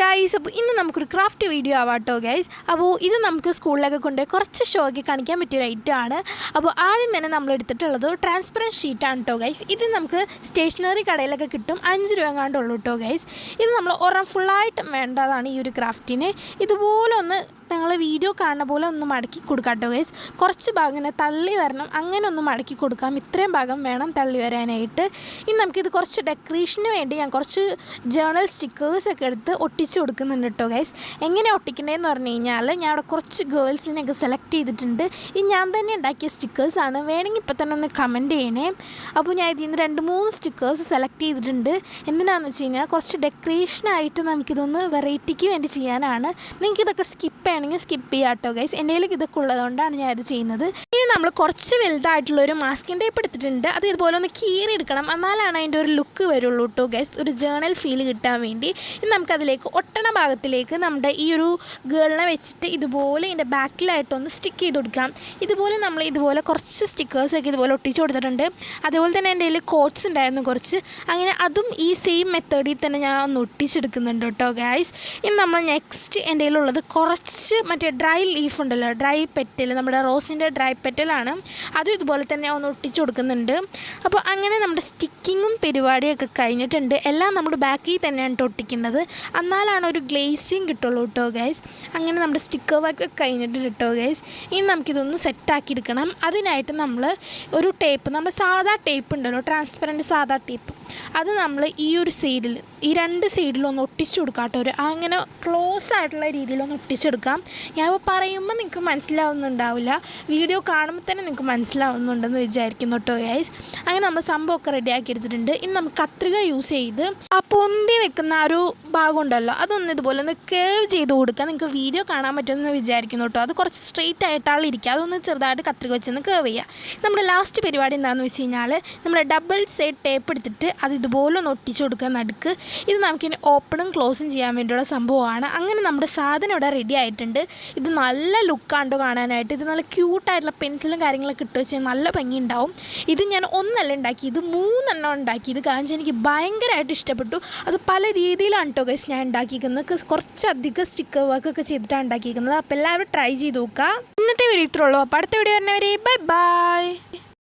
Guys അപ്പോൾ ഇന്ന് നമുക്കൊരു ക്രാഫ്റ്റ് വീഡിയോ ആവാട്ടോ ഗൈസ് അപ്പോൾ ഇത് നമുക്ക് സ്കൂളിലൊക്കെ കൊണ്ട് കുറച്ച് ഷോയ്ക്ക് കാണിക്കാൻ പറ്റിയൊരു ഐറ്റം ആണ്. അപ്പോൾ ആദ്യം തന്നെ നമ്മൾ എടുത്തിട്ടുള്ളത് ട്രാൻസ്പെറന്റ് ഷീറ്റാണ് കേട്ടോ ഗൈസ് ഇത് നമുക്ക് സ്റ്റേഷനറി കടയിലൊക്കെ കിട്ടും അഞ്ച് രൂപ എങ്ങാണ്ടുള്ളൂ കേട്ടോ ഗൈസ് ഇത് നമ്മൾ ഉറ ഫുള്ളായിട്ടും വേണ്ടതാണ് ഈ ഒരു ക്രാഫ്റ്റിന് ഇതുപോലെ ഒന്ന് ഞങ്ങൾ വീഡിയോ കാണുന്ന പോലെ ഒന്ന് മടക്കി കൊടുക്കാം കേട്ടോ ഗൈസ് കുറച്ച് ഭാഗം ഇങ്ങനെ തള്ളി വരണം. അങ്ങനെ ഒന്ന് മടക്കി കൊടുക്കാം. ഇത്രയും ഭാഗം വേണം തള്ളി വരാനായിട്ട്. ഇനി നമുക്കിത് കുറച്ച് ഡെക്കറേഷന് വേണ്ടി ഞാൻ കുറച്ച് ജേണൽ സ്റ്റിക്കേഴ്സൊക്കെ എടുത്ത് ഒട്ടിച്ച് കൊടുക്കുന്നുണ്ട് കേട്ടോ ഗൈസ് എങ്ങനെ ഒട്ടിക്കണേന്ന് പറഞ്ഞു കഴിഞ്ഞാൽ ഞാൻ അവിടെ കുറച്ച് ഗേൾസിനെയൊക്കെ സെലക്ട് ചെയ്തിട്ടുണ്ട്. ഈ ഞാൻ തന്നെ ഉണ്ടാക്കിയ സ്റ്റിക്കേഴ്സാണ് വേണമെങ്കിൽ ഇപ്പം തന്നെ ഒന്ന് കമന്റ് ചെയ്യണേ. അപ്പോൾ ഞാൻ ഇതിൽ നിന്ന് രണ്ട് മൂന്ന് സ്റ്റിക്കേഴ്സ് സെലക്ട് ചെയ്തിട്ടുണ്ട്. എന്തിനാണെന്ന് വെച്ച് കഴിഞ്ഞാൽ കുറച്ച് ഡെക്കറേഷനായിട്ട് നമുക്കിതൊന്ന് വെറൈറ്റിക്ക് വേണ്ടി ചെയ്യാനാണ്. നിങ്ങൾക്കിതൊക്കെ സ്കിപ്പ് ചെയ്യണമെങ്കിൽ സ്കിപ്പ് ചെയ്യാം കേട്ടോ ഗൈസ് എന്റെ കയ്യിൽ ഇതൊക്കെ ഉള്ളതുകൊണ്ടാണ് ഞാൻ ഇത് ചെയ്യുന്നത്. നമ്മൾ കുറച്ച് വലുതായിട്ടുള്ള ഒരു മാസ്കിൻ ടേപ്പ് എടുത്തിട്ടുണ്ട്. അത് ഇതുപോലെ ഒന്ന് കീറി എടുക്കണം. എന്നാലാണ് അതിന്റെ ഒരു ലുക്ക് വരുള്ളൂ കേട്ടോ ഗൈസ് ഒരു ജേണൽ ഫീൽ കിട്ടാൻ വേണ്ടി. ഇനി നമുക്കതിലേക്ക് ഒട്ടണ ഭാഗത്തിലേക്ക് നമ്മുടെ ഈ ഒരു ഗേളിനെ വെച്ചിട്ട് ഇതുപോലെ ഇതിന്റെ ബാക്കിലായിട്ടൊന്ന് സ്റ്റിക്ക് ചെയ്ത് കൊടുക്കാം. ഇതുപോലെ നമ്മൾ ഇതുപോലെ കുറച്ച് സ്റ്റിക്കേഴ്സൊക്കെ ഇതുപോലെ ഒട്ടിച്ച് കൊടുത്തിട്ടുണ്ട്. അതുപോലെ തന്നെ എന്റെ കയ്യിൽ കോട്ട്സ് ഉണ്ടായിരുന്നു കുറച്ച്. അങ്ങനെ അതും ഈ സെയിം മെത്തേഡിൽ തന്നെ ഞാൻ ഒന്ന് ഒട്ടിച്ചെടുക്കുന്നുണ്ട് കേട്ടോ ഗൈസ് ഇനി നമ്മൾ നെക്സ്റ്റ് എന്റെ കയ്യിലുള്ളത് കുറച്ച് മറ്റേ ഡ്രൈ ലീഫ് ഉണ്ടല്ലോ. ഡ്രൈ പെറ്റൽ നമ്മുടെ റോസിന്റെ ഡ്രൈ പെറ്റലാണ് അതും ഇതുപോലെ തന്നെ ഒന്ന് ഒട്ടിച്ചു കൊടുക്കുന്നുണ്ട്. അപ്പോൾ അങ്ങനെ നമ്മുടെ സ്റ്റിക്കിങ്ങും പരിപാടിയൊക്കെ കഴിഞ്ഞിട്ടുണ്ട്. എല്ലാം നമ്മുടെ ബാക്കിൽ തന്നെയാണ് ഒട്ടിക്കേണ്ടത് എന്നാലാണ് ഒരു ഗ്ലേസിങ് കിട്ടുള്ളൂ കേട്ടോ ഗൈസ് അങ്ങനെ നമ്മുടെ സ്റ്റിക്കർ വർക്ക് കഴിഞ്ഞിട്ടുണ്ട് കേട്ടോ ഗൈസ് ഇനി നമുക്കിതൊന്ന് സെറ്റാക്കി എടുക്കണം. അതിനായിട്ട് നമ്മൾ ഒരു ടേപ്പ് നമ്മൾ സാധാ ടേപ്പ് ഉണ്ടല്ലോ ട്രാൻസ്പെറന്റ് സാധാ ടേപ്പ് അത് നമ്മൾ ഈ ഒരു സൈഡിൽ ഈ രണ്ട് സൈഡിലൊന്ന് ഒട്ടിച്ചു കൊടുക്കാം കേട്ടോ. ഒരു അങ്ങനെ ക്ലോസ് ആയിട്ടുള്ള രീതിയിലൊന്ന് ഒട്ടിച്ചെടുക്കാം. ഞാൻ ഇപ്പോൾ പറയുമ്പോൾ നിങ്ങൾക്ക് മനസ്സിലാവുന്നുണ്ടാവില്ല. വീഡിയോ കാണുമ്പോൾ തന്നെ നിങ്ങൾക്ക് മനസ്സിലാവുന്നുണ്ടെന്ന് വിചാരിക്കുന്നു കേട്ടോ ഗൈസ് അങ്ങനെ നമ്മൾ സംഭവമൊക്കെ റെഡിയാക്കി എടുത്തിട്ടുണ്ട്. ഇനി നമുക്ക് കത്രിക യൂസ് ചെയ്ത് ആ പൊന്തി നിൽക്കുന്ന ആ ഒരു ഭാഗം ഉണ്ടല്ലോ അതൊന്ന് ഇതുപോലെ ഒന്ന് കേവ് ചെയ്ത് കൊടുക്കുക നിങ്ങൾക്ക് വീഡിയോ കാണാൻ പറ്റുമെന്ന് വിചാരിക്കുന്നു കേട്ടോ. അത് കുറച്ച് സ്ട്രെയിറ്റ് ആയിട്ടാണ് ഇരിക്കുക. അതൊന്ന് ചെറുതായിട്ട് കത്രിക വെച്ചൊന്ന് കേവ് ചെയ്യുക. നമ്മുടെ ലാസ്റ്റ് പരിപാടി എന്താണെന്ന് വെച്ച് കഴിഞ്ഞാൽ നമ്മൾ ഡബിൾ സൈഡ് ടേപ്പ് എടുത്തിട്ട് അത് ഇതുപോലെ ഒന്ന് ഒട്ടിച്ചു കൊടുക്കുക നടുക്ക്. ഇത് നമുക്കിനി ഓപ്പണും ക്ലോസും ചെയ്യാൻ വേണ്ടിയുള്ള സംഭവമാണ്. അങ്ങനെ നമ്മുടെ സാധനം ഇവിടെ റെഡി ആയിട്ടുണ്ട്. ഇത് നല്ല ലുക്കാണ്ടോ കാണാനായിട്ട്. ഇത് നല്ല ക്യൂട്ടായിട്ടുള്ള പെൻസിലും കാര്യങ്ങളൊക്കെ ഇട്ട് വെച്ചാൽ നല്ല ഭംഗി ഉണ്ടാവും ഇത് ഞാൻ ഒന്നല്ല ഉണ്ടാക്കി. ഇത് മൂന്നെണ്ണം ഉണ്ടാക്കി. ഇത് കാരണം എനിക്ക് ഭയങ്കരമായിട്ട് ഇഷ്ടപ്പെട്ടു. അത് പല രീതിയിലാണ് കേട്ടോ ഗൈസ് ഞാൻ ഉണ്ടാക്കിയിരിക്കുന്നത്. കുറച്ചധികം സ്റ്റിക്കർ വർക്കൊക്കെ ചെയ്തിട്ടാണ് ഉണ്ടാക്കിയിരിക്കുന്നത്. അപ്പോൾ എല്ലാവരും ട്രൈ ചെയ്ത് നോക്കുക. ഇന്നത്തെ വീഡിയോ ഇത്രയുള്ളൂ അപ്പോൾ അടുത്ത വീഡിയോ വരുന്നവരെ ബൈ ബൈ